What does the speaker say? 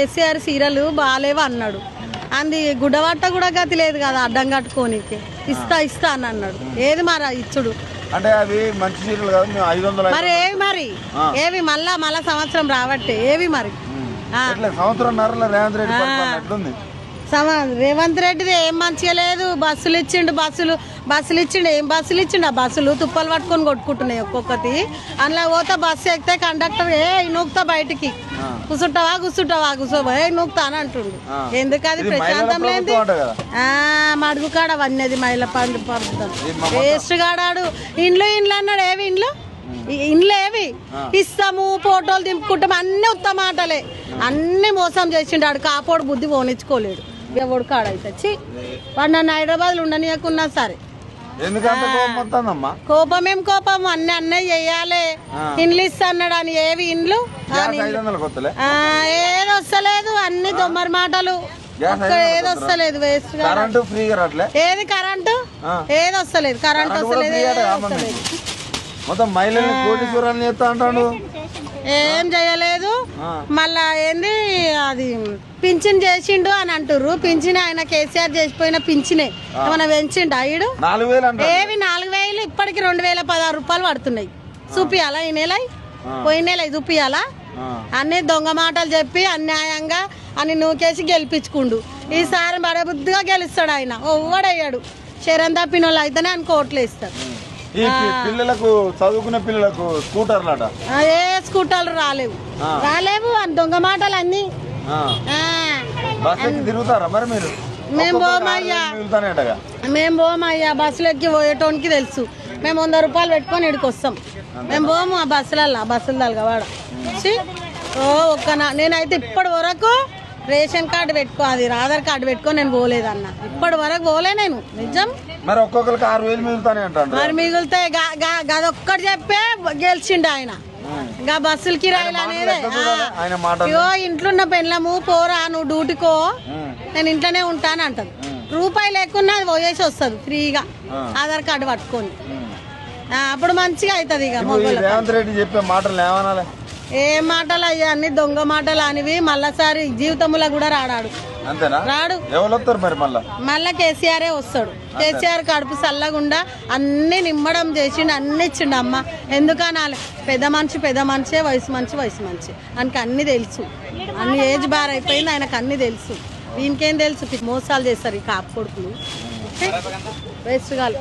KCR serial బాగాలేవు అన్నాడు. అంది గుడ్డబట్ట కూడా గతి లేదు కదా అడ్డం కట్టుకోనికి. ఇస్తా ఇస్తా అని అన్నాడు. ఏది మరి ఇచ్చుడు? అంటే అవి మంచి చీరలు కాదు మేము ఐదు వందలు మరి ఏవి మరి? ఏవి మళ్ళా మళ్ళా సంవత్సరం రావట్టే ఏవి మరి? సంవత్సరం రేవంత్ రెడ్డి సమ రేవంత్ రెడ్డిది ఏం మంచిగా లేదు. బస్సులు ఇచ్చిండు బస్సులు బస్సులు ఇచ్చిండు. ఏం బస్సులు ఇచ్చిండు? ఆ బస్సులు తుప్పలు పట్టుకొని కొట్టుకుంటున్నాయి ఒక్కొక్కటి. అందులో పోతే బస్సు ఎక్కితే కండక్టర్ ఏ నూకుతా బయటికి. కూర్చుంటావా కూర్చుంటావా కూర్చోబా ఏ నూకుతా అని అంటుండు. ఎందుకు అది? ప్రశాంతం ఆ, మడుగు కాడ అవన్నీ మహిళ పండు పంపుతాం వేస్ట్ కాడాడు. ఇండ్లు ఇండ్లు అన్నాడు. ఏవి ఇండ్లు? ఈ ఇండ్లు ఏవి? ఇస్తాము ఫోటోలు దింపుకుంటాం అన్ని ఉత్తమ మాటలే అన్ని మోసం చేసిండు. ఆడు కాపోడు బుద్ధి పోనిచ్చుకోలేడు. ఎవడు కాడైతే చి వాడు నన్ను హైదరాబాద్లో ఉండనీయకున్నా సరే. కోపం ఏం కోపం? అన్ని అన్నీ చెయ్యాలి ఇండ్లు ఇస్తా అన్నాడు అని ఏవి ఇండ్లు? ఏది వస్తలేదు. అన్ని దొమ్మరి మాటలు. ఏది వస్తలేదు వేస్ట్ ఏది కరెంటు. ఏది వస్తలేదు. కరెంట్ వస్తలేదు. మొత్తం మహిళల్ని కోటీశ్వరాన్ని చేస్తా అంటాడు. ఏం చేయలేదు. మళ్ళా ఏంది? అది పింఛన్ చేసిండు అని అంటుర్రు. పింఛన్ ఆయన కేసీఆర్ చేసిపోయిన పింఛనే. ఏమైనా పెంచిండు అంట ఏవి నాలుగు వేలు ఇప్పటికి రెండు వేల పదహారు రూపాయలు పడుతున్నాయి. చూపియాలా ఈ నెల? పోయిన నెల చూపియాలా. అన్ని దొంగ మాటలు చెప్పి అన్యాయంగా అని నూకేసి గెలిపించుకుండు. ఈసారి బడబుద్ధిగా గెలుస్తాడు ఆయన. ఒవ్వడయ్యాడు. శరం తప్పిన వాళ్ళు అయితేనే అని కోట్లు ఇస్తారు ఈ పి- పిల్లలకు చదువుకునే పిల్లలకు స్కూటర్లు ఏ స్కూటర్లు రాలేవు. రాలేవు. అని దొంగ మాటలు అన్ని బస్ ఎక్కి తిరుగుతారా మరి మీరు? మేము పోమయ్యా. మేము బస్సులు ఎక్కి పోయేటోనికి తెలుసు. మేము వంద రూపాయలు పెట్టుకొని ఇక్కడికి వస్తాం. మేము పోము ఆ బస్సులల్లో బస్సులు తలగవాడ. ఓ ఒక్క నేనైతే ఇప్పటి వరకు రేషన్ కార్డు పెట్టుకో అది ఆధార్ కార్డు పెట్టుకొని నేను పోలేదన్న. ఇప్పటి వరకు పోలే నేను నిజం? మరి ఒక్కొక్కరికి ఆరు వేలు మిగులుతానే అంటాడు మరి మిగిలితే గా- గా- గదొక్కటి చెప్పే గెలిచిండు ఆయన. గా బస్సులు కిరాయిలు అనేది. ఇంట్లో ఉన్న పెళ్ళము పోరా నువ్వు డ్యూటీకో. నేను ఇంట్లోనే ఉంటాను అంటది. రూపాయి లేకున్నా అది పోయేసి వస్తుంది ఫ్రీగా. ఆధార్ కార్డు పట్టుకొని. అప్పుడు మంచిగా అవుతుంది ఇక. రేవంత్ రెడ్డి చెప్పే మాటలు ఏమనాలి ఏ మాటలు అయ్యా అన్ని దొంగ మాటలు అనివి. మళ్ళాసారి జీవితంలో కూడా రాడాడు. అంతేనా? రాడు. ఎవరు వస్తారు మరి మళ్ళా? మళ్ళా కేసీఆరే వస్తాడు. కేసీఆర్ కడుపు చల్లగుండా అన్ని నిమ్మడం చేసిండు అన్ని ఇచ్చిండు అమ్మ. ఎందుకనాలి పెద్ద మనిషి పెద్ద మనిషే వయసు మంచి వయసు మంచి ఆయనకి అన్ని తెలుసు. అన్ని ఏజ్ బార్ అయిపోయింది ఆయనకు అన్ని తెలుసు. దీనికేం తెలుసు? మోసాలు చేస్తారు ఈ కాపు కొడుకులు. వేస్ట్ కాదు.